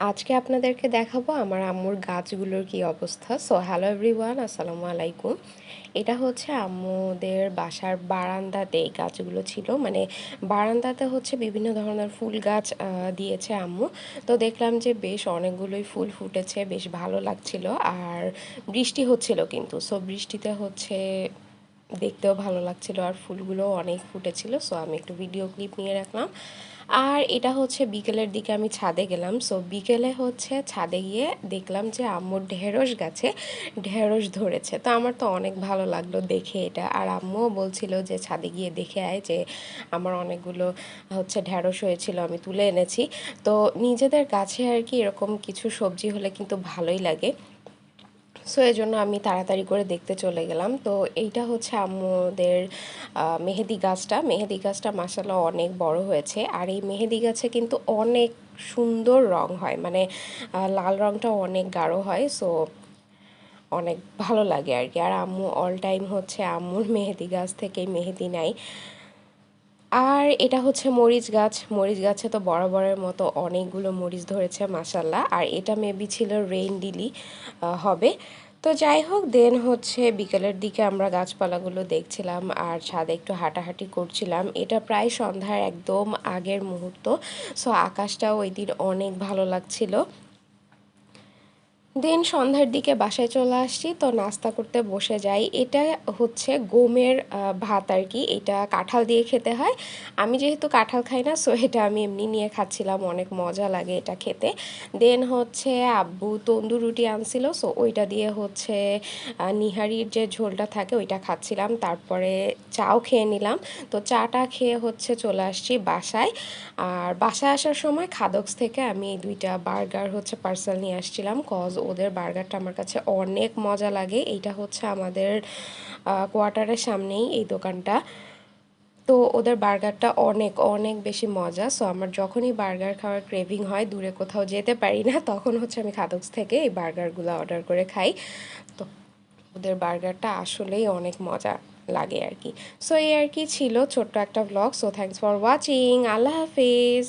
আজকে আপনাদেরকে দেখাবো আমার আম্মুর গাছগুলোর কি অবস্থা। সো হ্যালো এভরিওয়ান আসসালামু আলাইকুম। এটা হচ্ছে আম্মুদের বাসার বারান্দাতে এই গাছগুলো ছিল। মানে বারান্দাতে হচ্ছে বিভিন্ন ধরনের ফুল গাছ দিয়েছে আম্মু। তো দেখলাম যে বেশ অনেকগুলোই ফুল ফুটেছে, বেশ ভালো লাগছিল। আর বৃষ্টি হচ্ছিল কিন্তু। সো বৃষ্টিতে হচ্ছে দেখতেও ভালো লাগছিল আর ফুলগুলো অনেক ফুটেছিল সো আমি একটু ভিডিও ক্লিপ নিয়ে রাখলাম। আর এটা হচ্ছে বিকেলের দিকে আমি ছাদে গেলাম সো বিকেলে হচ্ছে ছাদে গিয়ে দেখলাম যে আম্মুর ঢেঁড়স গাছে ঢেঁড়স ধরেছে। তো আমার তো অনেক ভালো লাগল দেখে এটা, আর আম্মুও বলছিল যে ছাদে গিয়ে দেখে আয় যে আমার অনেকগুলো হচ্ছে ঢেঁড়স হয়েছিল, আমি তুলে এনেছি। তো নিজেদের গাছে আর কি এরকম কিছু সবজি হলে কিন্তু ভালোই লাগে। সো এই জন্য আমি তাড়াতাড়ি করে দেখতে চলে গেলাম। তো, এইটা হচ্ছে আমাদের মেহেদি গাছটা। মেহেদি গাছটা মাসালা অনেক বড় হয়েছে। আর এই মেহেদি গাছে কিন্তু অনেক সুন্দর রং হয়। মানে লাল রংটা অনেক গাঢ় হয়। সো অনেক ভালো লাগে আর কি। আর আম্মু অল টাইম হচ্ছে আম্মুর মেহেদি গাছ থেকেই মেহেদি নেয়। আর এটা হচ্ছে মরিচ গাছ। মরিচ গাছে তো বরাবরের মতো অনেকগুলো মরিচ ধরেছে মাসাল্লাহ আর এটা মেবি ছিল রেইন ডিলি হবে। তো যাই হোক দেন হচ্ছে বিকেলের দিকে আমরা গাছপালাগুলো দেখছিলাম আর ছাদে একটু হাঁটাহাঁটি করছিলাম। এটা প্রায় সন্ধ্যার একদম আগের মুহূর্ত। সো আকাশটাও ওই দিন অনেক ভালো লাগছিল। দেন সন্ধ্যার দিকে বাসায় চলে আসছি, তো নাস্তা করতে বসে যাই। এটা হচ্ছে গমের ভাত আর কি, এটা কাঁঠাল দিয়ে খেতে হয়। আমি যেহেতু কাঁঠাল খাই না, সো এটা আমি এমনি নিয়ে খাচ্ছিলাম, অনেক মজা লাগে এটা খেতে। দেন হচ্ছে আব্বু তন্দুর রুটি আনছিল, সো ওইটা দিয়ে হচ্ছে নিহারির যে ঝোলটা থাকে ওইটা খাচ্ছিলাম। তারপরে চাও খেয়ে নিলাম, তো চাটা খেয়ে হচ্ছে চলে আসছি বাসায়। আর বাসায় আসার সময় খাদক্স থেকে আমি দুইটা বার্গার হচ্ছে পার্সেল নিয়ে আসছিলাম কজ ওদের বার্গারটা আমার কাছে অনেক মজা লাগে। এইটা হচ্ছে আমাদের কোয়ার্টারের সামনেই এই দোকানটা। তো ওদের বার্গারটা অনেক অনেক বেশি মজা। সো আমার যখনই বার্গার খাওয়ার ক্রেভিং হয়, দূরে কোথাও যেতে পারি না, তখন হচ্ছে আমি খাদক্স থেকে এই বার্গারগুলো অর্ডার করে খাই। তো ওদের বার্গারটা আসলেই অনেক মজা লাগে আর কি। সো এই আর কি ছিল ছোট্ট একটা blog so thanks for watching Allah Hafiz.